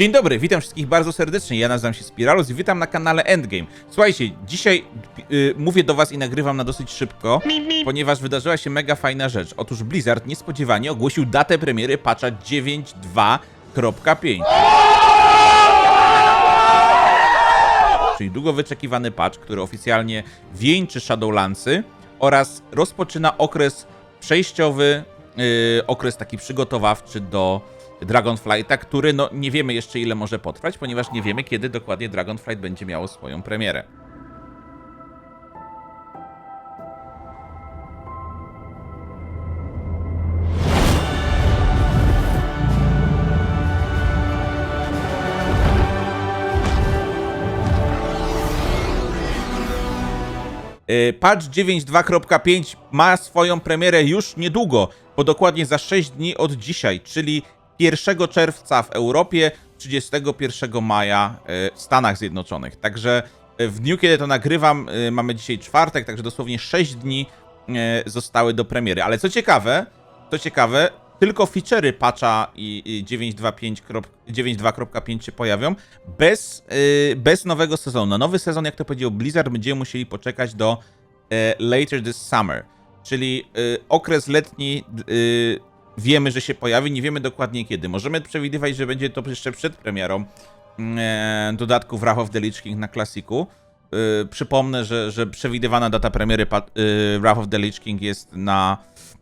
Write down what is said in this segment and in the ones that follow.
Dzień dobry, witam wszystkich bardzo serdecznie. Ja nazywam się Spiralus i witam na kanale Endgame. Słuchajcie, dzisiaj y, mówię do was i nagrywam na dosyć szybko, ponieważ wydarzyła się mega fajna rzecz. Otóż Blizzard niespodziewanie ogłosił datę premiery patcha 9.2.5. Czyli długo wyczekiwany patch, który oficjalnie wieńczy Shadowlandsy oraz rozpoczyna okres przejściowy, yy, okres taki przygotowawczy do Dragonflighta, który no nie wiemy jeszcze ile może potrwać, ponieważ nie wiemy kiedy dokładnie Dragonflight będzie miało swoją premierę. Y, Patch 9.2.5 ma swoją premierę już niedługo, bo dokładnie za 6 dni od dzisiaj, czyli 1 czerwca w Europie, 31 maja y, w Stanach Zjednoczonych. Także y, w dniu, kiedy to nagrywam, y, mamy dzisiaj czwartek, także dosłownie 6 dni zostały do premiery. Ale co ciekawe, co ciekawe, tylko feature'y patcha i i 9.2.5 krop- 9.2.5 się pojawią bez, bez nowego sezonu. Na nowy sezon, jak to powiedział Blizzard, będziemy musieli poczekać do e, later this summer, czyli okres letni wiemy, że się pojawi, nie wiemy dokładnie kiedy. Możemy przewidywać, że będzie to jeszcze przed premierą e, dodatku Wrath of the Lich King na klasiku. Y, przypomnę, że, że przewidywana data premiery y, Wrath of the Lich King jest na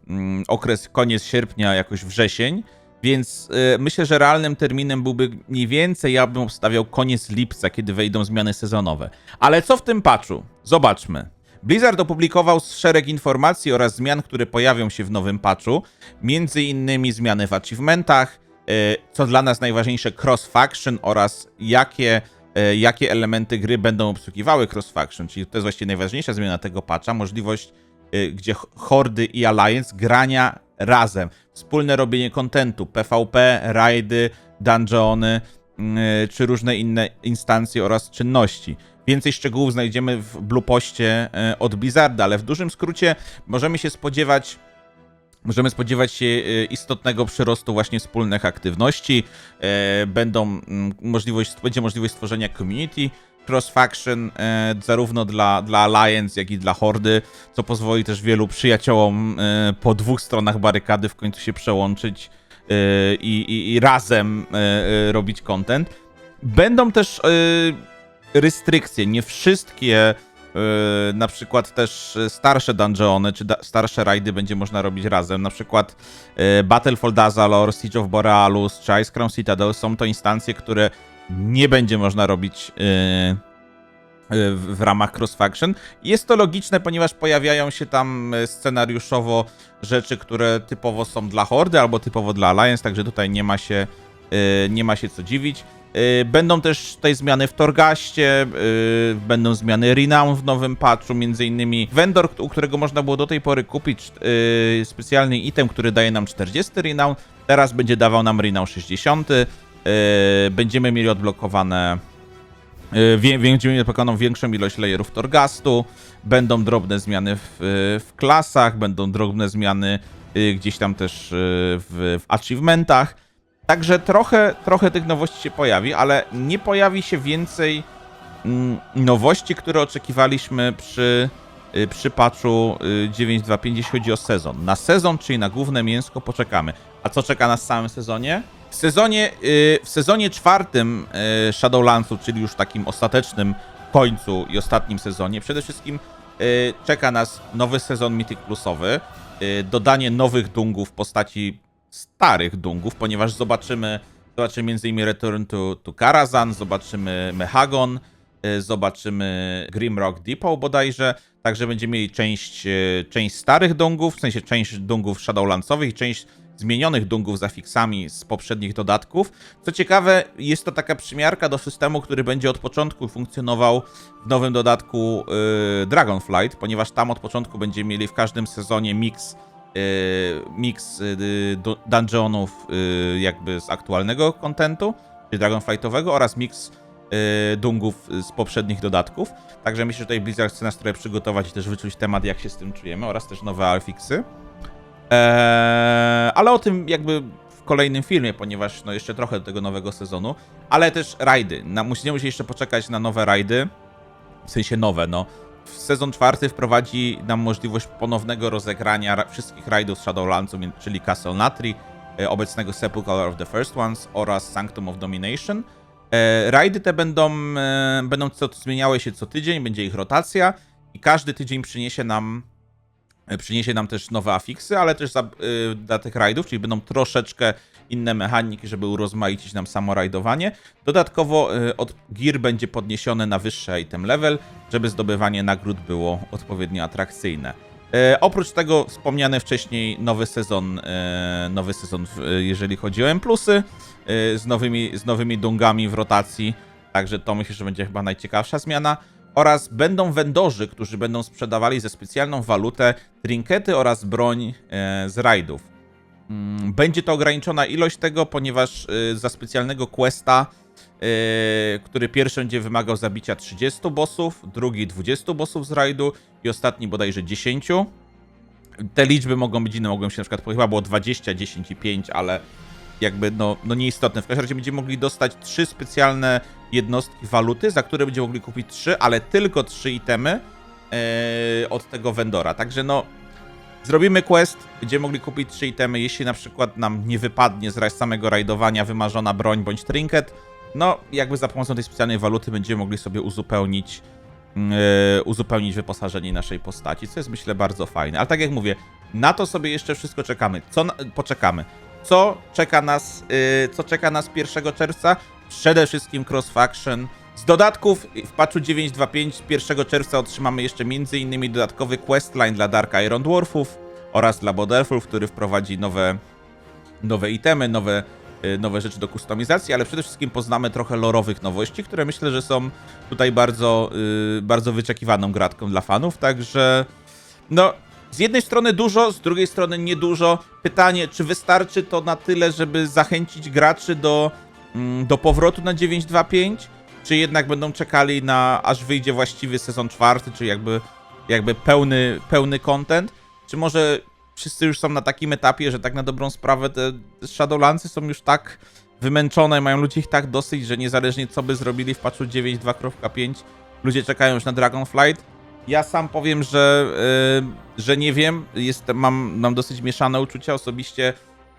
mm, okres koniec sierpnia, jakoś wrzesień, więc y, myślę, że realnym terminem byłby mniej więcej, ja bym obstawiał koniec lipca, kiedy wejdą zmiany sezonowe. Ale co w tym patchu? Zobaczmy. Blizzard opublikował szereg informacji oraz zmian, które pojawią się w nowym patchu, między innymi zmiany w achievementach, y, co dla nas najważniejsze cross-faction oraz jakie, y, jakie elementy gry będą obsługiwały cross-faction, czyli to jest właściwie najważniejsza zmiana tego patcha, możliwość y, gdzie Hordy i Alliance grania razem. Wspólne robienie kontentu, PvP, rajdy, dungeony, czy różne inne instancje oraz czynności. Więcej szczegółów znajdziemy w Blue Poście y, od Blizzarda, ale w dużym skrócie możemy się spodziewać Możemy spodziewać się e, istotnego przyrostu właśnie wspólnych aktywności. Będą mm, możliwość, będzie możliwość stworzenia community cross-faction zarówno dla, dla Alliance, jak i dla Hordy, co pozwoli też wielu przyjaciołom po dwóch stronach barykady w końcu się przełączyć i, i, i razem e, e, robić content. Będą też restrykcje. Nie wszystkie na przykład też y, starsze dungeony, czy starsze rajdy będzie można robić razem. Na przykład yy, Battlefall Azalor, Siege of Borealus, czy Icecrown Citadel są to instancje, które nie będzie można robić w w ramach cross-faction. Jest to logiczne, ponieważ pojawiają się tam y, scenariuszowo rzeczy, które typowo są dla Hordy albo typowo dla Alliance, także tutaj nie ma się, yy, nie ma się co dziwić. Będą też tutaj zmiany w Torgaście, będą zmiany Renown w nowym patchu, między innymi vendor, u którego można było do tej pory kupić specjalny item, który daje nam 40 Renown, teraz będzie dawał nam Renown 60. Yy, Będziemy mieli odblokowane będziemy mieli odblokowaną większą ilość layerów Torgastu, będą drobne zmiany w, w klasach, będą drobne zmiany yy, gdzieś tam też w, w achievementach. Także trochę, trochę tych nowości się pojawi, ale nie pojawi się więcej mm, nowości, które oczekiwaliśmy przy, y, przy patchu y, 9.2.5, jeśli chodzi o sezon. Na sezon, czyli na główne mięsko, poczekamy. A co czeka nas w samym sezonie? W sezonie, y, w sezonie czwartym y, Shadowlandsu, czyli już takim ostatecznym końcu i ostatnim sezonie, przede wszystkim y, czeka nas nowy sezon Mythic Plusowy, dodanie nowych dungów w postaci starych dungów, ponieważ zobaczymy, zobaczymy m.in. Return to, to Karazhan, zobaczymy Mehagon, zobaczymy Grimrock Depot bodajże, także będziemy mieli część, część starych dungów, w sensie część dungów Shadowlandsowych i część zmienionych dungów z afiksami z poprzednich dodatków. Co ciekawe, jest to taka przymiarka do systemu, który będzie od początku funkcjonował w nowym dodatku y, Dragonflight, ponieważ tam od początku będziemy mieli w każdym sezonie miks y, miks y, du- dungeonów y, jakby z aktualnego kontentu, czyli Dragonflightowego oraz y, dungów z poprzednich dodatków. Także myślę, że tutaj Blizzard chce nas trochę przygotować i też wyczuć temat, jak się z tym czujemy oraz też nowe alfiksy. Eee, ale o tym jakby w kolejnym filmie, ponieważ no jeszcze trochę do tego nowego sezonu, ale też rajdy. Na, musimy się jeszcze poczekać na nowe rajdy, w sensie nowe, no. W Sezon czwarty wprowadzi nam możliwość ponownego rozegrania ra- wszystkich rajdów z Shadowlandsu, czyli Castle Natri, e, obecnego Sepulchre of the First Ones oraz Sanctum of Domination. E, rajdy te będą, e, będą co, zmieniały się co tydzień, będzie ich rotacja i każdy tydzień przyniesie nam przyniesie nam też nowe afiksy, ale też za, y, dla tych rajdów, czyli będą troszeczkę inne mechaniki, żeby urozmaicić nam samo rajdowanie. Dodatkowo y, od gear będzie podniesione na wyższy item level, żeby zdobywanie nagród było odpowiednio atrakcyjne. E, oprócz tego wspomniany wcześniej nowy sezon, e, nowy sezon, e, jeżeli chodzi o M+, e, z nowymi, z nowymi dungami w rotacji, także to myślę, że będzie chyba najciekawsza zmiana. Oraz będą vendorzy, którzy będą sprzedawali ze specjalną walutę trinkety oraz broń e, z rajdów. Mm, Będzie to ograniczona ilość tego, ponieważ y, za specjalnego questa, y, który pierwszy będzie wymagał zabicia 30 bossów, drugi 20 bossów z rajdu i ostatni bodajże 10. Te liczby mogą być inne, mogą się na przykład, chyba było 20, 10 i 5, ale jakby no, no nieistotne. W każdym razie będziemy mogli dostać trzy specjalne jednostki waluty, za które będziemy mogli kupić trzy, ale tylko trzy itemy e, od tego vendora. Także no, Zrobimy quest, będziemy mogli kupić trzy itemy, jeśli na przykład nam nie wypadnie z samego rajdowania wymarzona broń bądź trinket, no jakby za pomocą tej specjalnej waluty będziemy mogli sobie uzupełnić yy, uzupełnić wyposażenie naszej postaci, co jest myślę bardzo fajne. Ale tak jak mówię, na to sobie jeszcze wszystko czekamy. Co na, poczekamy? Co czeka nas, yy, co czeka nas 1 czerwca? Przede wszystkim cross faction. Z dodatków w patchu 9.2.5 1 czerwca otrzymamy jeszcze m.in. dodatkowy questline dla Dark Iron Dwarfów oraz dla Blood Elfów, który wprowadzi nowe, nowe itemy, nowe, y, nowe rzeczy do kustomizacji, ale przede wszystkim poznamy trochę lorowych nowości, które myślę, że są tutaj bardzo, y, bardzo wyczekiwaną gratką dla fanów, także no, z jednej strony dużo, z drugiej strony niedużo. Pytanie, czy wystarczy to na tyle, żeby zachęcić graczy do, mm, do powrotu na 9.2.5? Czy jednak będą czekali na aż wyjdzie właściwy sezon czwarty, czy jakby, jakby pełny, pełny content? Czy może wszyscy już są na takim etapie, że tak na dobrą sprawę te Shadowlandsy są już tak wymęczone, mają ludzie ich tak dosyć, że niezależnie co by zrobili w patchu 9.2.5, ludzie czekają już na Dragonflight? Ja sam powiem, że, yy, że nie wiem. Jestem, mam, mam dosyć mieszane uczucia osobiście.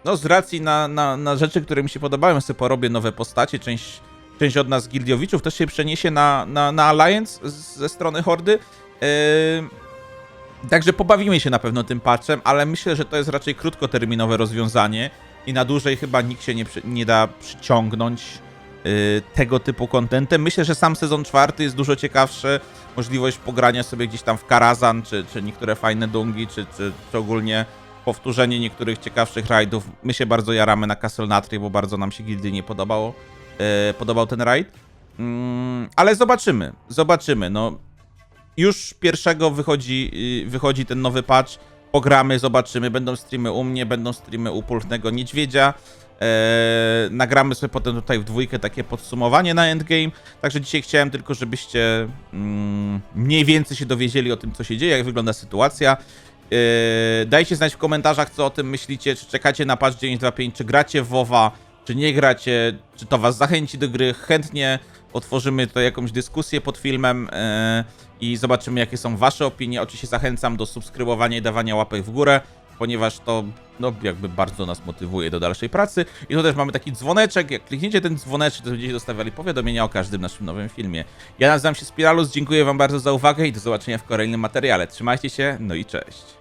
No, z racji na, na, na rzeczy, które mi się podobają, sobie porobię nowe postacie. Część, część od nas gildiowiczów też się przeniesie na, na, na Alliance z, ze strony Hordy. Yy, także pobawimy się na pewno tym patchem, ale myślę, że to jest raczej krótkoterminowe rozwiązanie i na dłużej chyba nikt się nie, nie da przyciągnąć tego typu kontentem. Myślę, że sam sezon czwarty jest dużo ciekawszy. Możliwość pogrania sobie gdzieś tam w Karazan, czy, czy niektóre fajne dungi, czy, czy, czy ogólnie powtórzenie niektórych ciekawszych rajdów. My się bardzo jaramy na Castle Natry, bo bardzo nam się gildy nie podobało, y, podobał ten rajd. Mm, ale zobaczymy, zobaczymy. No, już pierwszego wychodzi, y, wychodzi ten nowy patch. Pogramy, zobaczymy. Będą streamy u mnie, będą streamy u Pulchnego Niedźwiedzia. Eee, nagramy sobie potem tutaj w dwójkę takie podsumowanie na endgame. Także dzisiaj chciałem tylko, żebyście mm, mniej więcej się dowiedzieli o tym, co się dzieje, jak wygląda sytuacja. Eee, dajcie znać w komentarzach, co o tym myślicie. Czy czekacie na patch 9.2.5, czy gracie w WoWa, czy nie gracie, czy to was zachęci do gry. Chętnie otworzymy tutaj jakąś dyskusję pod filmem eee, i zobaczymy, jakie są wasze opinie. Oczywiście zachęcam do subskrybowania i dawania łapek w górę, ponieważ to no, jakby bardzo nas motywuje do dalszej pracy. I tu też mamy taki dzwoneczek. Jak klikniecie ten dzwoneczek, to będziecie dostawali powiadomienia o każdym naszym nowym filmie. Ja nazywam się Spiralus, dziękuję wam bardzo za uwagę i do zobaczenia w kolejnym materiale. Trzymajcie się, no i cześć.